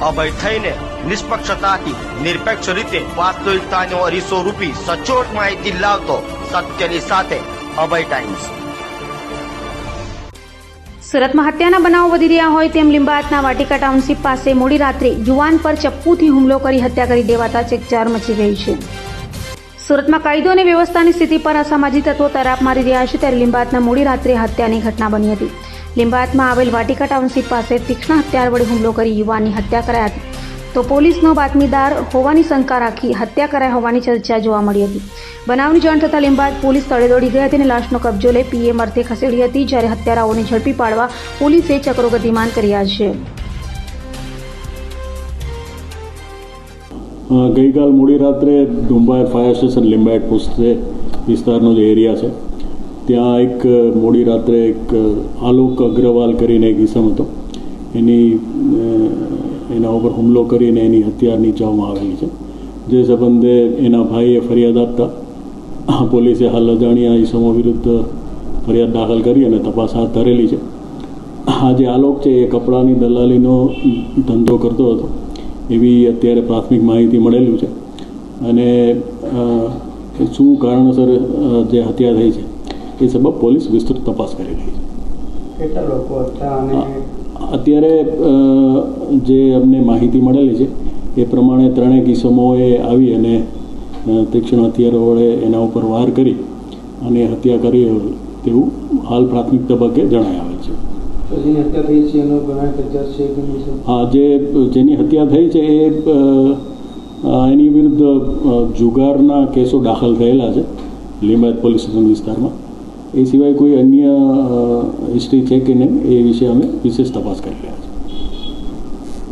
અભય થઈને નિષ્પક્ષતાથી, નિરપેક્ષ રીતે વાસ્તવિકતાનો અરીસો રૂપી સચોટ માહિતી લાવતો સત્યની સાથે અભય ટાઈમ્સ સુરતમાં હત્યાના બનાવો વધી રહ્યા હોય તેમ લીંબાયતના વાટિકા ટાઉનશીપ પાસે મોડી રાત્રે યુવાન પર ચપ્પુથી હુમલો કરી હત્યા કરી દેવાતા ચકચાર મચી ગઈ છે. સુરતમાં કાયદો અને વ્યવસ્થાની સ્થિતિ પર અસામાજિક તત્વો તરાપ મારી રહ્યા છે ત્યારે લીંબાયતના મોડી રાત્રે હત્યાની ઘટના બની હતી. લીંબાયતમાં આવેલ વાટિકા ટાઉનશીપ પાસે તીક્ષ્ણ હત્યાર વડે હુમલો કરી યુવાનની હત્યા કરાઈ હતી. તો પોલીસનો બાતમીદાર હોવાની શંકા રાખી હત્યા કરાઈ હોવાની ચર્ચા જોવા મળી હતી. બનાવની જાણ થતાં લીંબાયત પોલીસ સ્થળે દોડી ગઈ હતી અને લાશનો કબજો લઈ પીએમ અર્થે ખસેડી હતી, જ્યારે હત્યારાઓને ઝડપી પાડવા પોલીસે ચક્રો ગતિમાન કર્યા છે. ગઈકાલ મોડી રાત્રે ડુંબાય ફાયર સ્ટેશન લિંબાયત પુસ્તે વિસ્તારનો જે એરિયા છે ત્યાં એક મોડી રાત્રે એક આલોક અગ્રવાલ કરીને એક ઇસમ હતો. એની એના ઉપર હુમલો કરીને એની હત્યા નીચાવવામાં આવેલી છે. જે સંબંધે એના ભાઈએ ફરિયાદ આપતા પોલીસે હાલ અજાણ્યા ઇસમો વિરુદ્ધ ફરિયાદ દાખલ કરી અને તપાસ હાથ ધરેલી છે. આ જે આલોક છે એ કપડાની દલાલીનો ધંધો કરતો હતો. એવી અત્યારે પ્રાથમિક માહિતી મળેલું છે. અને શું કારણોસર જે હત્યા થઈ છે? એ સબબ પોલીસ વિસ્તૃત તપાસ કરી રહી છે. કેટલા લોકો હતા અને અત્યારે જે અમને માહિતી મળેલી છે એ પ્રમાણે ત્રણેય કિસ્સમોએ આવી અને તીક્ષ્ણ હથિયારો વડે એના ઉપર વાર કરી અને હત્યા કરી તેવું હાલ પ્રાથમિક તબક્કે જણાય આવે છે. હા જે જેની હત્યા થઈ છે એ એની વિરુદ્ધ જુગારના કેસો દાખલ થયેલા છે લીંબાયત પોલીસ સ્ટેશન વિસ્તારમાં. એ સિવાય કોઈ અન્ય હિસ્ટ્રી છે કે નહીં એ વિશે અમે વિશેષ તપાસ કરી રહ્યા છીએ.